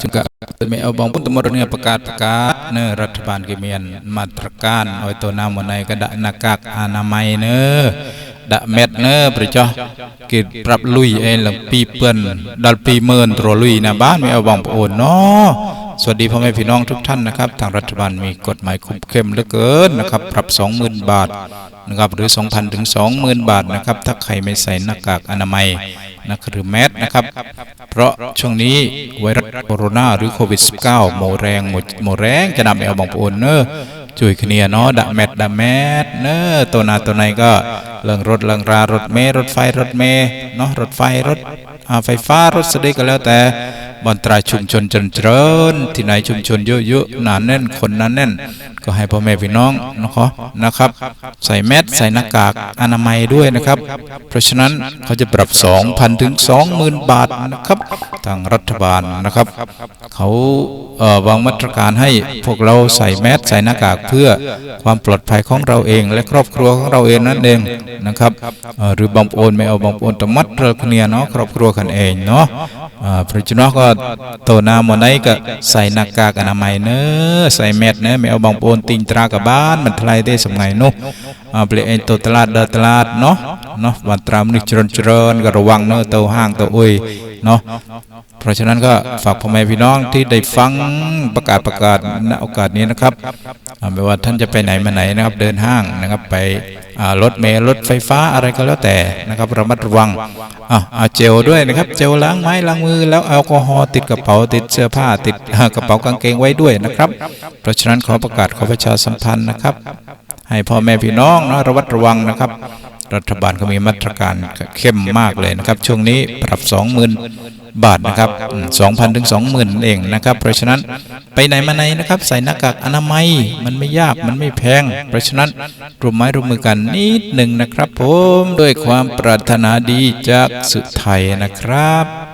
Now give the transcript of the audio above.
จึงกะไม่เอาบองพุ่นตมรเนี่ยประกาศประกาศเนอรัฐบาลกิเมียนมาตรการเอาตัวน้ำมันในกระดะหน้ากากอนามัยเนอดะเม็ดเนอประจอกิปรับลุยเองหลังปีเปิ้นดัลปีเมินตรลุยนะบ้านไม่เอาบองโอนเนาะสวัสดีพ่อแม่พี่น้องทุกท่านนะครับ ทางรัฐบาลมีกฎหมายคุ้มเข้มเหลือเกินนะครับ ปรับ 20,000 บาทนะครับหรือ 2,000 ถึง 20,000 บาทนะครับ ถ้าใครไม่ใส่หน้ากากอนามัย นะครับหรือแมสนะครับ เพราะช่วงนี้ไวรัสโคโรนาหรือโควิด -19 โมแรงโมโมแรงจะนำเอาบางปนเนอะช่วยเคลียร์เนาะดะแมดดะแมดเนอะตัวนาตัวไหนก็เรื่องรถเรื่องรารถเมล์รถไฟรถเมล์เนาะรถไฟรถอ่าไฟฟ้ารถสดีก็แล้วแต่ บอนตรายชุมชนจนเจริญ ที่ไหนชุมชนเยอะๆหนาแน่นคนหนาแน่น ก็ให้พ่อแม่พี่น้องนะครับนะครับ ใส่แมสใส่หน้ากากอนามัยด้วยนะครับ เพราะฉะนั้นเขาจะปรับ 2,000 ถึง 20,000 บาทนะครับทางรัฐบาลนะครับ เขาเอ่อวางมาตรการให้พวกเราใส่แมสใส่หน้ากากเพื่อความปลอดภัยของเราเอง และครอบครัวของเราเองนั่นเองนะครับหรือบางโอนไม่เอาบางโอนต้องมัดเรือเคลียเนาะครอบครัวกันเองเนาะเพราะฉะนั้นก็โตนาหมดไหนก็ใส่หน้ากากอนามัยเนอะใส่แมสเนอะไม่เอาบางโอนติงตรากับบ้านมันทลายได้สมัยนู้อ่าเปลี่ยนเองตัวตลาดเดินตลาดเนาะเนาะวันตรามนึกเจริญเจริญก็ระวังเนอะตัวห้างเตัวอุ้ยเนาะเพราะฉะนั้นก็ฝากพ่อแม่พี่น้องที่ได้ฟังประกาศประกาศณโอกาสนี้นะครับไม่ว่าท่านจะไปไหนมาไหนนะครับเดินห้างนะครับไป รถเมล์รถไฟฟ้าอะไรก็แล้วแต่นะครับระมัดระวังอะเอาเจลด้วยนะครับเจลล้างไม้ล้างมือแล้วแอลกอฮอล์ติดกระเป๋าติดเสื้อผ้าติดกระเป๋ากางเกงไว้ด้วยนะครับ เพราะฉะนั้นขอประกาศขอประชาสัมพันธ์นะครับ ให้พ่อแม่พี่น้องนะระวัดระวังนะครับ รัฐบาลก็มีมาตรการเข้มมากเลยนะครับ ช่วงนี้ปรับ20,000บาทนะครับสองพันถึงสองหมื่นเองนะครับ เพราะฉะนั้นไปไหนมาไหนนะครับ ใส่หน้ากากอนามัยมันไม่ยากมันไม่แพง เพราะฉะนั้นร่วมไม้ร่วมมือกันนิดหนึ่งนะครับ ผมด้วยความปรารถนาดีจากสุไทยนะครับ